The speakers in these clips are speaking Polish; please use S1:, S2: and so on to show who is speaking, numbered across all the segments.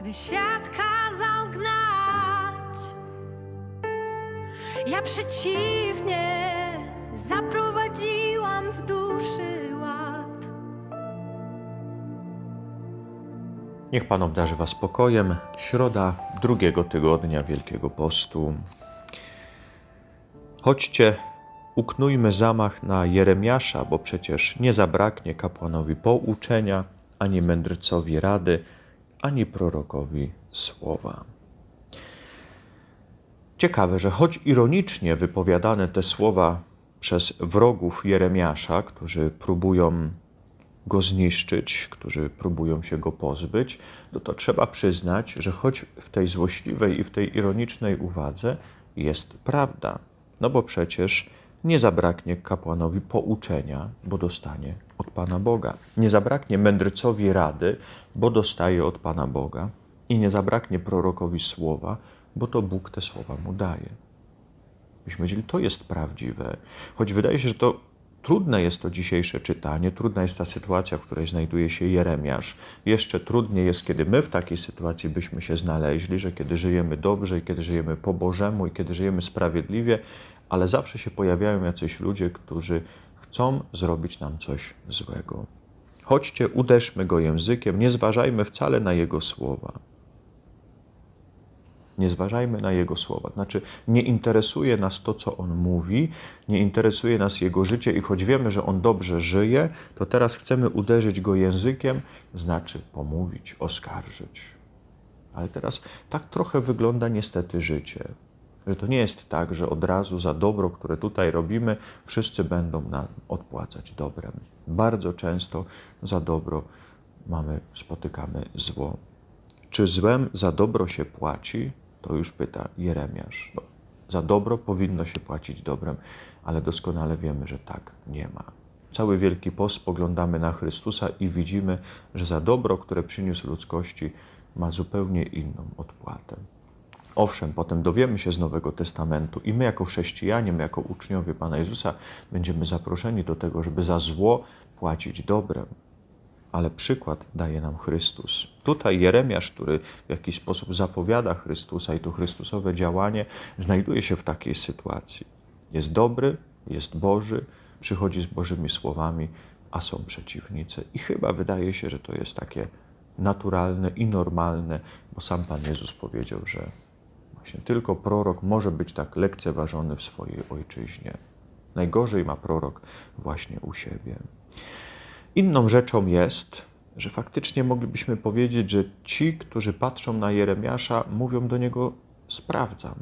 S1: gdy świat kazał gnać. Ja przeciwnie zaprowadziłam w duszy ład.
S2: Niech Pan obdarzy Was spokojem. Środa drugiego tygodnia Wielkiego Postu. Chodźcie, uknujmy zamach na Jeremiasza, bo przecież nie zabraknie kapłanowi pouczenia, ani mędrcowi rady, ani prorokowi słowa. Ciekawe, że choć ironicznie wypowiadane te słowa przez wrogów Jeremiasza, którzy próbują go zniszczyć, którzy próbują się go pozbyć, no to trzeba przyznać, że choć w tej złośliwej i w tej ironicznej uwadze jest prawda. No bo przecież nie zabraknie kapłanowi pouczenia, bo dostanie od Pana Boga. Nie zabraknie mędrcowi rady, bo dostaje od Pana Boga. I nie zabraknie prorokowi słowa, bo to Bóg te słowa mu daje. Myśmy powiedzieli, to jest prawdziwe. Choć wydaje się, że to trudne jest to dzisiejsze czytanie, trudna jest ta sytuacja, w której znajduje się Jeremiasz. Jeszcze trudniej jest, kiedy my w takiej sytuacji byśmy się znaleźli, że kiedy żyjemy dobrze i kiedy żyjemy po Bożemu i kiedy żyjemy sprawiedliwie, ale zawsze się pojawiają jacyś ludzie, którzy chcą zrobić nam coś złego. Chodźcie, uderzmy go językiem, nie zważajmy wcale na jego słowa. Nie zważajmy na Jego słowa. Znaczy, nie interesuje nas to, co On mówi, nie interesuje nas Jego życie i choć wiemy, że On dobrze żyje, to teraz chcemy uderzyć Go językiem, znaczy pomówić, oskarżyć. Ale teraz tak trochę wygląda niestety życie. Że to nie jest tak, że od razu za dobro, które tutaj robimy, wszyscy będą nam odpłacać dobrem. Bardzo często za dobro mamy, spotykamy zło. Czy złem za dobro się płaci? To już pyta Jeremiasz. Za dobro powinno się płacić dobrem, ale doskonale wiemy, że tak nie ma. Cały Wielki Post spoglądamy na Chrystusa i widzimy, że za dobro, które przyniósł ludzkości, ma zupełnie inną odpłatę. Owszem, potem dowiemy się z Nowego Testamentu i my, jako chrześcijanie, my, jako uczniowie Pana Jezusa, będziemy zaproszeni do tego, żeby za zło płacić dobrem ale przykład daje nam Chrystus. Tutaj Jeremiasz, który w jakiś sposób zapowiada Chrystusa i to Chrystusowe działanie, znajduje się w takiej sytuacji. Jest dobry, jest Boży, przychodzi z Bożymi słowami, a są przeciwnicy. I chyba wydaje się, że to jest takie naturalne i normalne, bo sam Pan Jezus powiedział, że właśnie tylko prorok może być tak lekceważony w swojej ojczyźnie. Najgorzej ma prorok właśnie u siebie. Inną rzeczą jest, że faktycznie moglibyśmy powiedzieć, że ci, którzy patrzą na Jeremiasza, mówią do niego: Sprawdzam,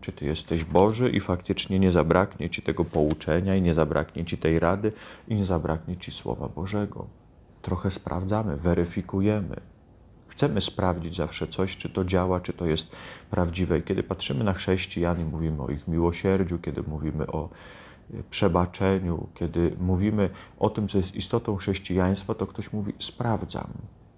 S2: czy ty jesteś Boży i faktycznie nie zabraknie ci tego pouczenia, i nie zabraknie ci tej rady, i nie zabraknie ci Słowa Bożego. Trochę sprawdzamy, weryfikujemy. Chcemy sprawdzić zawsze coś, czy to działa, czy to jest prawdziwe. I kiedy patrzymy na chrześcijan i mówimy o ich miłosierdziu, kiedy mówimy o przebaczeniu, kiedy mówimy o tym, co jest istotą chrześcijaństwa, to ktoś mówi: Sprawdzam.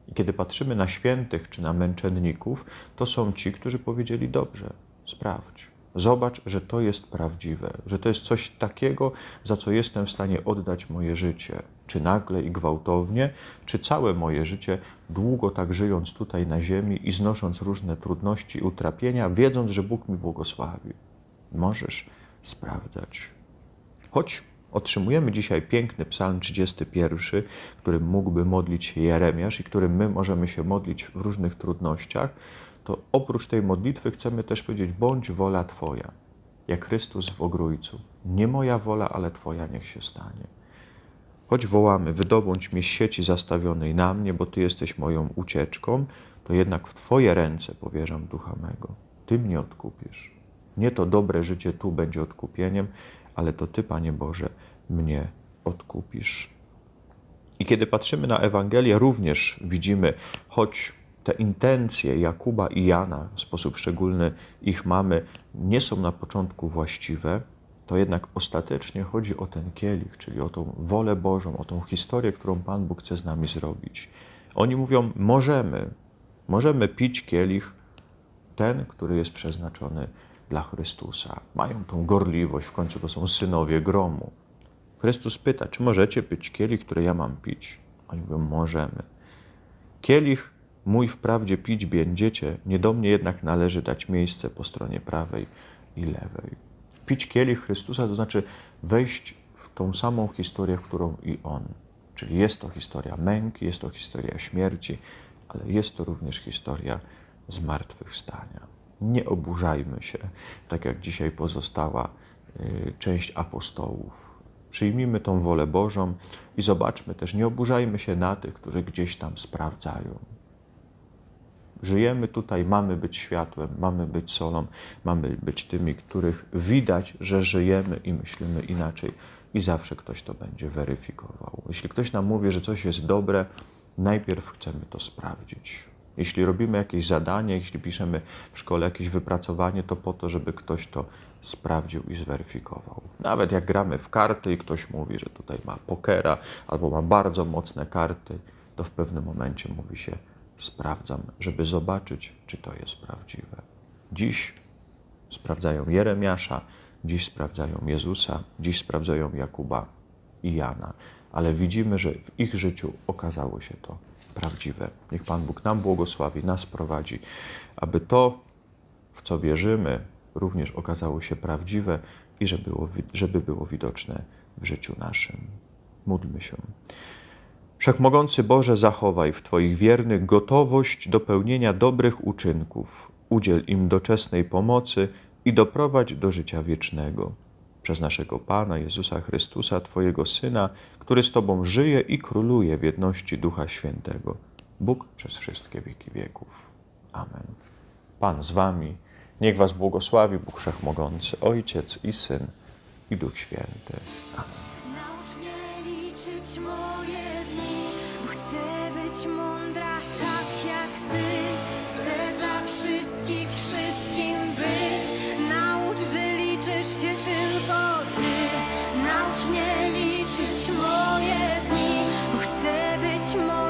S2: I kiedy patrzymy na świętych czy na męczenników, to są ci, którzy powiedzieli: Dobrze, sprawdź. Zobacz, że to jest prawdziwe, że to jest coś takiego, za co jestem w stanie oddać moje życie, czy nagle i gwałtownie, czy całe moje życie, długo tak żyjąc tutaj na ziemi i znosząc różne trudności i utrapienia, wiedząc, że Bóg mi błogosławi. Możesz sprawdzać. Choć otrzymujemy dzisiaj piękny psalm 31, którym mógłby modlić się Jeremiasz i którym my możemy się modlić w różnych trudnościach, to oprócz tej modlitwy chcemy też powiedzieć: bądź wola Twoja, jak Chrystus w ogrójcu. Nie moja wola, ale Twoja niech się stanie. Choć wołamy, wydobądź mnie z sieci zastawionej na mnie, bo Ty jesteś moją ucieczką, to jednak w Twoje ręce powierzam ducha mego. Ty mnie odkupisz. Nie to dobre życie tu będzie odkupieniem, ale to Ty, Panie Boże, mnie odkupisz. I kiedy patrzymy na Ewangelię, również widzimy, choć te intencje Jakuba i Jana, w sposób szczególny ich mamy, nie są na początku właściwe, to jednak ostatecznie chodzi o ten kielich, czyli o tą wolę Bożą, o tą historię, którą Pan Bóg chce z nami zrobić. Oni mówią: możemy, możemy pić kielich, ten, który jest przeznaczony dla Chrystusa. Mają tą gorliwość, w końcu to są synowie gromu. Chrystus pyta, czy możecie pić kielich, który ja mam pić? Oni mówią, możemy. Kielich Mój wprawdzie pić będziecie, nie do mnie jednak należy dać miejsce po stronie prawej i lewej. Pić kielich Chrystusa to znaczy wejść w tą samą historię, w którą i On. Czyli jest to historia męki, jest to historia śmierci, ale jest to również historia zmartwychwstania. Nie oburzajmy się, tak jak dzisiaj pozostała y, część apostołów. Przyjmijmy tą wolę Bożą i zobaczmy też, nie oburzajmy się na tych, którzy gdzieś tam sprawdzają. Żyjemy tutaj, mamy być światłem, mamy być solą, mamy być tymi, których widać, że żyjemy i myślimy inaczej. I zawsze ktoś to będzie weryfikował. Jeśli ktoś nam mówi, że coś jest dobre, najpierw chcemy to sprawdzić. Jeśli robimy jakieś zadanie, jeśli piszemy w szkole jakieś wypracowanie, to po to, żeby ktoś to sprawdził i zweryfikował. Nawet jak gramy w karty i ktoś mówi, że tutaj ma pokera albo ma bardzo mocne karty, to w pewnym momencie mówi się sprawdzam, żeby zobaczyć, czy to jest prawdziwe. Dziś sprawdzają Jeremiasza, dziś sprawdzają Jezusa, dziś sprawdzają Jakuba i Jana, ale widzimy, że w ich życiu okazało się to prawdziwe. Niech Pan Bóg nam błogosławi, nas prowadzi, aby to, w co wierzymy, również okazało się prawdziwe i żeby było, żeby było widoczne w życiu naszym. Módlmy się. Wszechmogący Boże, zachowaj w Twoich wiernych gotowość do pełnienia dobrych uczynków. Udziel im doczesnej pomocy i doprowadź do życia wiecznego. Przez naszego Pana Jezusa Chrystusa, Twojego Syna, który z Tobą żyje i króluje w jedności Ducha Świętego. Bóg przez wszystkie wieki wieków. Amen. Pan z Wami, niech Was błogosławi Bóg Wszechmogący, Ojciec i Syn i Duch Święty. Amen.
S1: Naucz mnie liczyć moje dni, bo chcę być mądra tak jak Ty. Liczyć moje dni, bo chcę być mądra.